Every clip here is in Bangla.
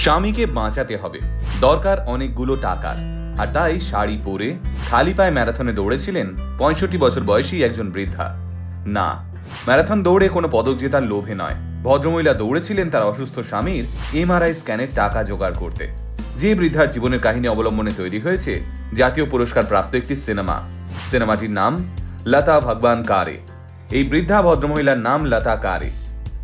স্বামীকে বাঁচাতে হবে। দরকার অনেকগুলো টাকার। আর তাই শাড়ি পরে খালি পায়ে ম্যারাথনে দৌড়েছিলেন পঁয়ষট্টি বছর বয়সী একজন বৃদ্ধা। না, ম্যারাথন দৌড়ে কোনো পদক জেতার লোভে নয়। ভদ্রমহিলা দৌড়েছিলেন তার অসুস্থ স্বামীর এমআরআই স্ক্যানের টাকা জোগাড় করতে। যে বৃদ্ধার জীবনের কাহিনী অবলম্বনে তৈরি হয়েছে, জাতীয় পুরস্কার প্রাপ্ত একটি সিনেমা। সিনেমাটির নাম লতা ভগবান কারে। এই বৃদ্ধা ভদ্রমহিলার নাম লতা কারে।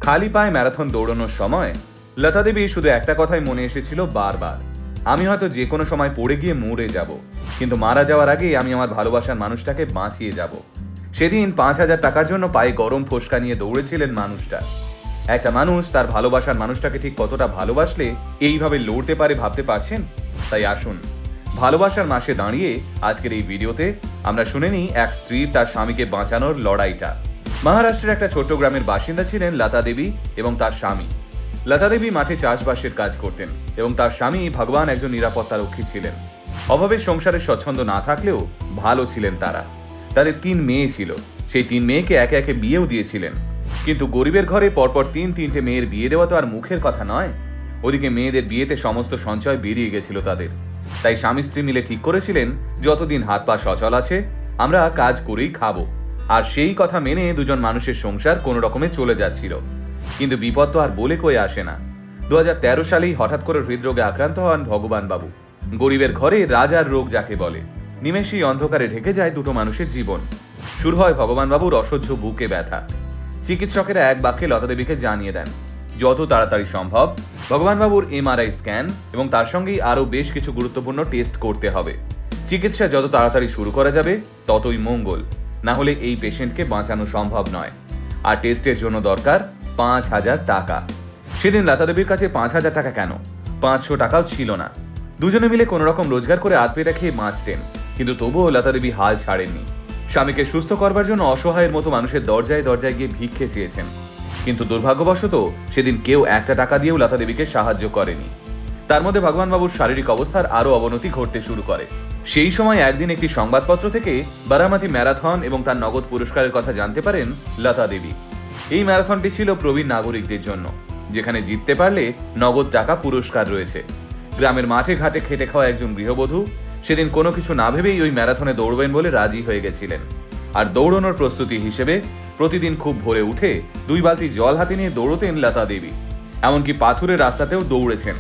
খালি পায়ে ম্যারাথন দৌড়ানোর সময় লতা দেবী শুধু একটা কথাই মনে এসেছিল বারবার। আমি হয়তো যে কোনো সময় পড়ে গিয়ে মরে যাব, কিন্তু মারা যাওয়ার আগেই আমি আমার ভালোবাসার মানুষটাকে বাঁচিয়ে যাব। সেদিন পাঁচ হাজার টাকার জন্য পায়ে গরম ফোসকা নিয়ে দৌড়েছিলেন মানুষটা। একটা মানুষ তার ভালোবাসার মানুষটাকে ঠিক কতটা ভালোবাসলে এইভাবে লড়তে পারে ভাবতে পারছেন? তাই আসুন, ভালোবাসার মাসে দাঁড়িয়ে আজকের এই ভিডিওতে আমরা শুনে নিই এক স্ত্রী তার স্বামীকে বাঁচানোর লড়াইটা। মহারাষ্ট্রের একটা ছোট্ট গ্রামের বাসিন্দা ছিলেন লতা দেবী এবং তার স্বামী। লতা দেবী মাঠে চাষবাসের কাজ করতেন এবং তার স্বামী ভগবান একজন নিরাপত্তা রক্ষী ছিলেন। অভাবের সংসারে স্বচ্ছন্দ না থাকলেও ভালো ছিলেন তারা। তাদের তিন মেয়ে ছিল। সেই তিন মেয়েকে একে একে বিয়েও দিয়েছিলেন। কিন্তু গরিবের ঘরে পরপর তিন তিনটে মেয়ের বিয়ে দেওয়া তো আর মুখের কথা নয়। ওদিকে মেয়েদের বিয়েতে সমস্ত সঞ্চয় বেরিয়ে গেছিল তাদের। তাই স্বামী স্ত্রী মিলে ঠিক করেছিলেন, যতদিন হাত পা সচল আছে, আমরা কাজ করেই খাব। আর সেই কথা মেনে দুজন মানুষের সংসার কোনো রকমে চলে যাচ্ছিল। কিন্তু বিপদ তো আর বলে কয়ে আসে না। দু সালেই হঠাৎ করে হৃদরোগে আক্রান্ত হন ভগবান বাবু। গরিবের ঘরে রাজার রোগ যাকে বলে। নিমেষেই অন্ধকারে ঢেকে যায় দুটো মানুষের জীবন। শুরু হয় ভগবান বাবুর অসহ্য বুকে ব্যথা। চিকিৎসকেরা এক বাক্যে লতা দেবীকে জানিয়ে দেন, যত তাড়াতাড়ি সম্ভব ভগবানবাবুর এমআরআই স্ক্যান এবং তার সঙ্গেই আরও বেশ কিছু গুরুত্বপূর্ণ টেস্ট করতে হবে। চিকিৎসা যত তাড়াতাড়ি শুরু করা যাবে, ততই মঙ্গল। না হলে এই পেশেন্টকে বাঁচানো সম্ভব নয়। আর টেস্টের জন্য দরকার পাঁচ হাজার টাকা। সেদিন লতা দেবীর কাছে পাঁচ হাজার টাকা কেন? পাঁচশো টাকাও ছিল না। দুজনে মিলে কোনো রকম রোজগার করে আত পেটা খেয়ে বাঁচতেন, কিন্তু তবুও লতা দেবী হাল ছাড়েননি। স্বামীকে সুস্থ করবার জন্য অসহায়ের মতো মানুষের দরজায় দরজায় গিয়ে ভিক্ষে চেয়েছেন। কিন্তু দুর্ভাগ্যবশত সেদিন কেউ একটা টাকা দিয়েও লতা দেবীকে সাহায্য করেনি। তার মধ্যে ভগবানবাবুর শারীরিক অবস্থার আরও অবনতি ঘটতে শুরু করে। সেই সময় একদিন একটি সংবাদপত্র থেকে বারামাতি ম্যারাথন এবং তার নগদ পুরস্কারের কথা জানতে পারেন লতা দেবী। এই ম্যারাথনটি ছিল প্রবীণ নাগরিকদের জন্য, যেখানে জিততে পারলে নগদ টাকা পুরস্কার রয়েছে। গ্রামের মাঠে ঘাটে খেটে খাওয়া একজন গৃহবধূ সেদিন কোনো কিছু না ভেবেই ওই ম্যারাথনে দৌড়বেন বলে রাজি হয়ে গেছিলেন। আর দৌড়ানোর প্রস্তুতি হিসেবে প্রতিদিন খুব ভোরে উঠে দুই বালতি জল হাতে নিয়ে দৌড়তেন লতা দেবী। এমনকি পাথুরের রাস্তাতেও দৌড়েছেন।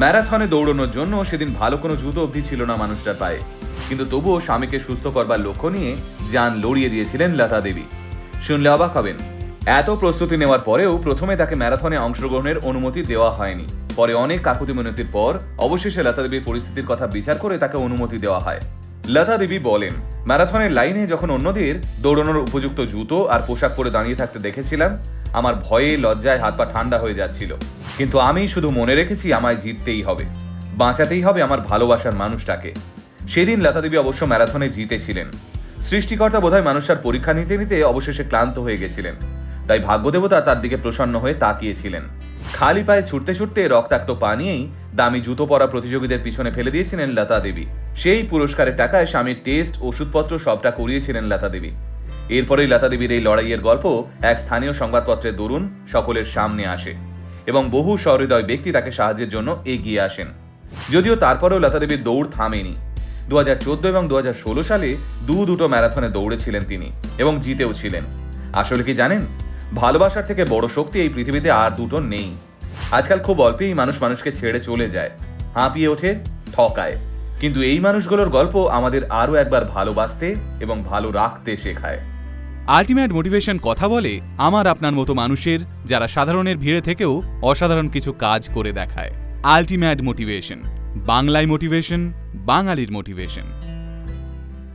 ম্যারাথনে দৌড়ানোর জন্য সেদিন ভালো কোনো জুতো অবধি ছিল না মানুষটার পায়ে। কিন্তু তবুও স্বামীকে সুস্থ করবার লক্ষ্য নিয়ে যান লড়িয়ে দিয়েছিলেন লতা দেবী। শুনলে অবাক হবেন এত প্রস্তুতি নেওয়ার পরেও প্রথমে তাকে ম্যারাথনে অংশগ্রহণের অনুমতি দেওয়া হয়নি। পরে অনেক কাকুতি মিনতির পর অবশেষে লতা দেবীর পরিস্থিতির কথা বিচার করে তাকে অনুমতি দেওয়া হয়। লতা দেবী বলেন, ম্যারাথনের লাইনে যখন অন্যদের দৌড়ানোর উপযুক্ত জুতো আর পোশাক পরে দাঁড়িয়ে থাকতে দেখেছিলাম, আমার ভয়ে লজ্জায় হাত পা ঠান্ডা হয়ে যাচ্ছিল। কিন্তু আমি শুধু মনে রেখেছি আমায় জিততেই হবে। বাঁচাতেই হবে আমার ভালোবাসার মানুষটাকে। সেদিন লতা দেবী অবশ্য ম্যারাথনে জিতেছিলেন। সৃষ্টিকর্তা বোধহয় মানুষটার পরীক্ষা নিতে নিতে অবশেষে ক্লান্ত হয়ে গেছিলেন। তাই ভাগ্যদেবতা তার দিকে প্রসন্ন হয়ে তাকিয়েছিলেন। খালি পায়ে ছুটতে ছুটতে রক্তাক্ত পা নিয়েই দামি জুতো পরা প্রতিযোগীদের পিছনে ফেলে দিয়েছিলেন লতা দেবী। সেই পুরস্কারের টাকায় স্বামীর টেস্ট, ওষুধপত্র সবটা করিয়েছিলেন লতা দেবী। এরপরেই লতা দেবীর এই লড়াইয়ের গল্প এক স্থানীয় সংবাদপত্রের দরুন সকলের সামনে আসে এবং বহু সহৃদয় ব্যক্তি তাকে সাহায্যের জন্য এগিয়ে আসেন। যদিও তারপরেও লতা দেবীর দৌড় থামেনি। দু হাজার চোদ্দ এবং দু হাজার ষোলো সালে দু দুটো ম্যারাথনে দৌড়েছিলেন তিনি এবং জিতেও ছিলেন। আসলে কি জানেন? ভালোবাসার থেকে বড় শক্তি এই পৃথিবীতে আর দুটো নেই। আজকাল খুব অল্পেই মানুষ মানুষকে ছেড়ে চলে যায়, হাঁপিয়ে ওঠে, ঠকায়। কিন্তু এই মানুষগুলোর গল্প আমাদের আরও একবার ভালোবাসতে এবং ভালো রাখতে শেখায়। আলটিমেট মোটিভেশন কথা বলে আমার আপনার মতো মানুষের যারা সাধারণের ভিড়ে থেকেও অসাধারণ কিছু কাজ করে দেখায়। আলটিমেট মোটিভেশন, বাংলায় মোটিভেশন, বাঙালির মোটিভেশন।